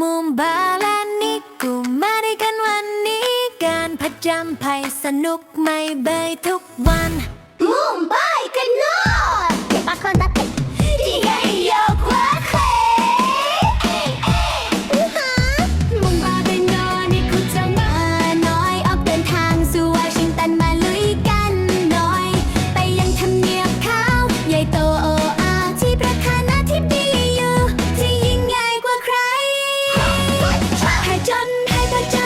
มุมบาลานิกูมาได้กันวันนี้ การผจญภัยสนุกไม่เบยทุกวันมุมบา 발전 해발전